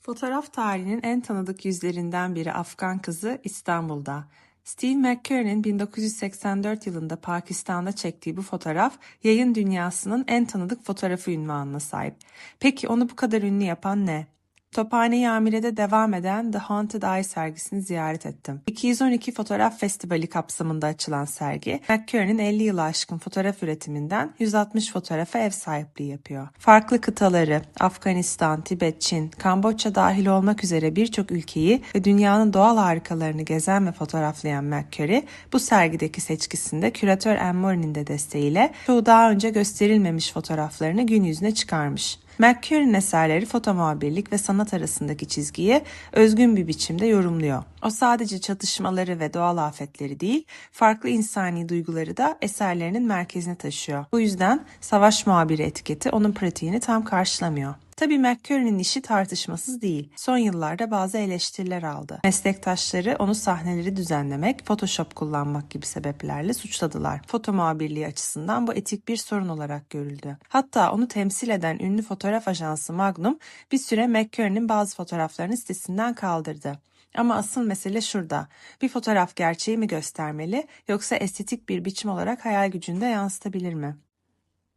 Fotoğraf tarihinin en tanıdık yüzlerinden biri Afgan kızı İstanbul'da. Steve McCurry'nin 1984 yılında Pakistan'da çektiği bu fotoğraf yayın dünyasının en tanıdık fotoğrafı ünvanına sahip. Peki onu bu kadar ünlü yapan ne? Tophane Amire'de devam eden The Haunted Eye sergisini ziyaret ettim. 212 Fotoğraf Festivali kapsamında açılan sergi, McCurry'nin 50 yılı aşkın fotoğraf üretiminden 160 fotoğrafa ev sahipliği yapıyor. Farklı kıtaları, Afganistan, Tibet, Çin, Kamboçya dahil olmak üzere birçok ülkeyi ve dünyanın doğal harikalarını gezen ve fotoğraflayan McCurry, bu sergideki seçkisinde küratör Anne de desteğiyle çoğu daha önce gösterilmemiş fotoğraflarını gün yüzüne çıkarmış. McCurry'nin eserleri foto muhabirlik ve sanat arasındaki çizgiyi özgün bir biçimde yorumluyor. O sadece çatışmaları ve doğal afetleri değil, farklı insani duyguları da eserlerinin merkezine taşıyor. Bu yüzden savaş muhabiri etiketi onun pratiğini tam karşılamıyor. Tabii McCurry'nin işi tartışmasız değil. Son yıllarda bazı eleştiriler aldı. Meslektaşları onu sahneleri düzenlemek, Photoshop kullanmak gibi sebeplerle suçladılar. Foto muhabirliği açısından bu etik bir sorun olarak görüldü. Hatta onu temsil eden ünlü fotoğraf ajansı Magnum bir süre McCurry'nin bazı fotoğraflarını sitesinden kaldırdı. Ama asıl mesele şurada. Bir fotoğraf gerçeği mi göstermeli yoksa estetik bir biçim olarak hayal gücünde yansıtabilir mi?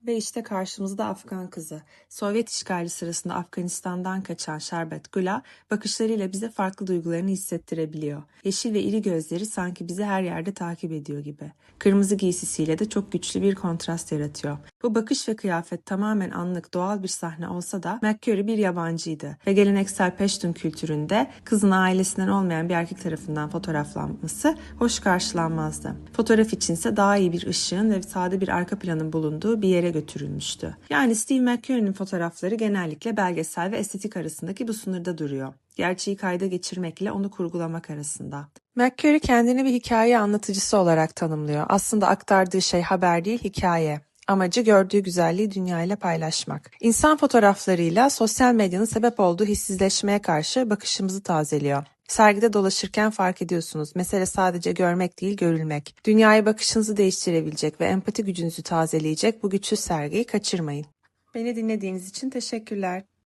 Ve işte karşımızda Afgan kızı. Sovyet işgali sırasında Afganistan'dan kaçan Şerbet Gula bakışlarıyla bize farklı duygularını hissettirebiliyor. Yeşil ve iri gözleri sanki bizi her yerde takip ediyor gibi. Kırmızı giysisiyle de çok güçlü bir kontrast yaratıyor. Bu bakış ve kıyafet tamamen anlık doğal bir sahne olsa da McCurry bir yabancıydı ve geleneksel Peştun kültüründe kızın ailesinden olmayan bir erkek tarafından fotoğraflanması hoş karşılanmazdı. Fotoğraf içinse daha iyi bir ışığın ve sade bir arka planın bulunduğu bir yere götürülmüştü. Yani Steve McCurry'nin fotoğrafları genellikle belgesel ve estetik arasındaki bu sınırda duruyor. Gerçeği kayda geçirmekle onu kurgulamak arasında. McCurry kendini bir hikaye anlatıcısı olarak tanımlıyor. Aslında aktardığı şey haber değil, hikaye. Amacı gördüğü güzelliği dünyayla paylaşmak. İnsan fotoğraflarıyla sosyal medyanın sebep olduğu hissizleşmeye karşı bakışımızı tazeliyor. Sergide dolaşırken fark ediyorsunuz. Mesele sadece görmek değil, görülmek. Dünyaya bakışınızı değiştirebilecek ve empati gücünüzü tazeleyecek bu güçlü sergiyi kaçırmayın. Beni dinlediğiniz için teşekkürler.